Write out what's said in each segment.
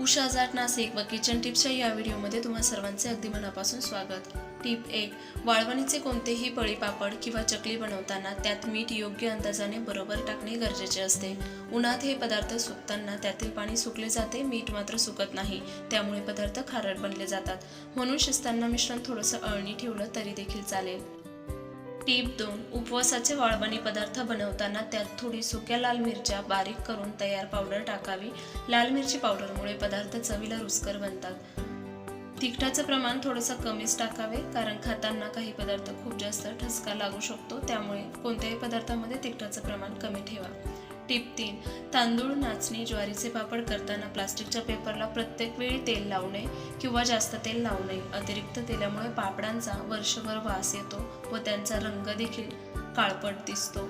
उषा जाट नाशिक व किचन टिप्सच्या या व्हिडिओमध्ये तुम्हा सर्वांचे अगदी मनापासून स्वागत. टिप एक वाळवणीचे कोणतेही पळी पापड किंवा चकली बनवताना त्यात मीठ योग्य अंदाजाने बरोबर टाकणे गरजेचे असते. उन्हात हे पदार्थ सुकताना त्यातील पाणी सुकले जाते मीठ मात्र सुकत नाही त्यामुळे पदार्थ खारट बनले जातात. म्हणून शिजताना मिश्रण थोडंसं अळणी ठेवलं तरी देखील चालेल. टीप दोन उपवासाचे वाळवणी पदार्थ बनवताना त्यात थोडी सुक्या लाल मिरच्या बारीक करून तयार पावडर टाकावी. लाल मिरची पावडरमुळे पदार्थ चवीला रुचकर बनतात. तिखटाचं प्रमाण थोडंसं कमीच टाकावे कारण खाताना काही पदार्थ खूप जास्त ठसका लागू शकतो त्यामुळे कोणत्याही पदार्थामध्ये तिखटाचं प्रमाण कमी ठेवा. टिप तीन. तांदूळ नाचणी ज्वारीचे पापड करताना प्लास्टिकच्या पेपरला प्रत्येक वेळी तेल लावू नये किंवा जास्त तेल लावू नये. अतिरिक्त तेलामुळे पापडांचा वर्षभर वास येतो व त्यांचा रंग देखील काळपट दिसतो.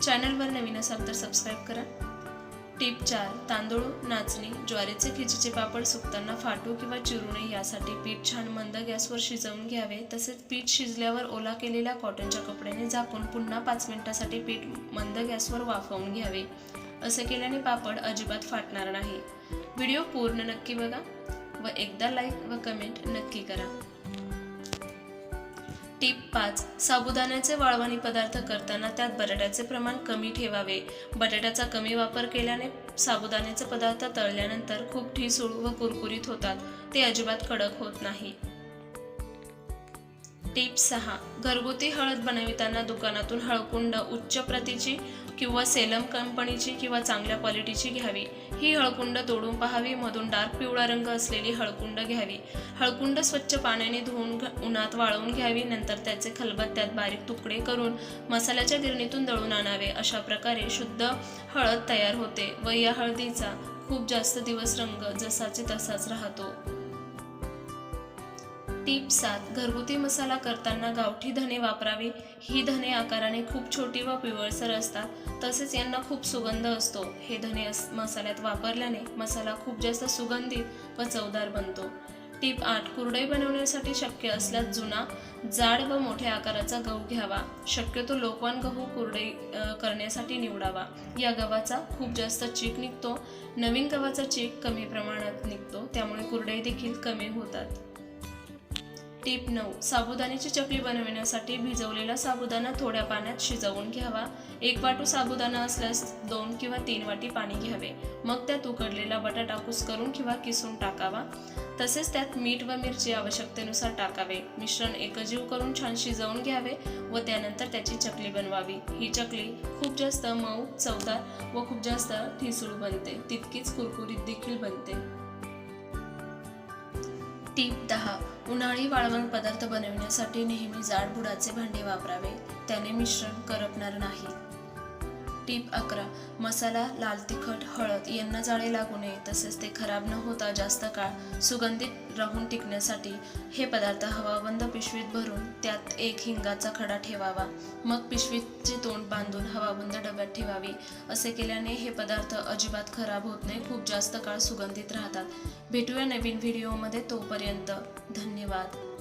चॅनलवर नवीन असाल तर सबस्क्राईब करा. टीप चार तांदूळ नाचणी ज्वारीचे खिचीचे पापड सुकताना फाटू किंवा चिरू नये यासाठी पीठ छान मंद गॅसवर शिजवून घ्यावे. तसेच पीठ शिजल्यावर ओला केलेल्या कॉटनच्या कपड्याने झाकून पुन्हा पाच मिनिटासाठी पीठ मंद गॅसवर वाफवून घ्यावे. असे केल्याने पापड अजिबात फाटणार नाही. व्हिडिओ पूर्ण नक्की बघा व एकदा लाईक व कमेंट नक्की करा. टीप पाच. साबुदाण्याचे वाळवणी पदार्थ करताना त्यात बटाट्याचे प्रमाण कमी ठेवावे. बटाट्याचा कमी वापर केल्याने साबुदाण्याचे पदार्थ तळल्यानंतर खूप ठिसूळ व कुरकुरीत होतात. ते अजिबात कडक होत नाही. टिप सहा. घरगुती हळद बनविताना दुकानातून हळकुंड उच्च प्रतीची किंवा सेलम कंपनीची किंवा चांगल्या क्वालिटीची घ्यावी. ही हळकुंड तोडून पाहावी मधून डार्क पिवळा रंग असलेली हळकुंड घ्यावी. हळकुंड स्वच्छ पाण्याने धुवून उन्हात वाळवून घ्यावी नंतर त्याचे खलबत्त्यात बारीक तुकडे करून मसाल्याच्या गिरणीतून दळून आणावे. अशा प्रकारे शुद्ध हळद तयार होते व या हळदीचा खूप जास्त दिवस रंग जसाचे तसाच राहतो. टीप सात घरगुती मसाला करताना गावठी धने वापरावे. ही धने आकाराने खूप छोटी व पिवळसर असतात. तसेच यांना खूप सुगंध असतो. हे धने अस- मसाल्यात वापरल्याने मसाला खूप जास्त सुगंधित व चवदार बनतो. टीप आठ कुरडई बनवण्यासाठी शक्य असल्यास जुना जाड व मोठ्या आकाराचा गहू घ्यावा. शक्यतो लोकवान गहू कुरडई करण्यासाठी निवडावा. या गव्हाचा खूप जास्त चीक निघतो. नवीन गव्हाचा चीक कमी प्रमाणात निघतो. त्यामुळे कुरडई देखील कमी होतात. टीप नऊ. साबुदाण्याची चकली बनविण्यासाठी भिजवलेला साबुदाणा थोड्या पाण्यात शिजवून घ्यावा. एक वाटू साबुदाणा असल्यास दोन किंवा तीन वाटी पाणी घ्यावे. मग त्यात उकडलेला बटाटा कुसकरून किंवा किसून टाकावा. तसेच त्यात मीठ व मिरची आवश्यकतेनुसार टाकावे. मिश्रण एकजीव करून छान शिजवून घ्यावे व त्यानंतर त्याची चकली बनवावी. ही चकली खूप जास्त मऊ चवदार व खूप जास्त ठिसूळ बनते. तितकीच कुरकुरीत देखील बनते. टीप दहा. उन्हाळी वाळवण पदार्थ बनवण्यासाठी नेहमी जाड बुडाचे भांडे वापरावे. त्याने मिश्रण करपणार नाही. टीप अकरा. मसाला लाल तिखट हळद यांना जाळे लागू नये. तसेच ते खराब न होता जास्त काळ सुगंधित राहून टिकण्यासाठी हे पदार्थ हवाबंद पिशवीत भरून त्यात एक हिंगाचा खडा ठेवावा. मग पिशवीचे तोंड बांधून हवाबंद डब्यात ठेवावी. असे केल्याने हे पदार्थ अजिबात खराब होत नाही खूप जास्त काळ सुगंधित राहतात. भेटूया नवीन व्हिडिओमध्ये तोपर्यंत. धन्यवाद.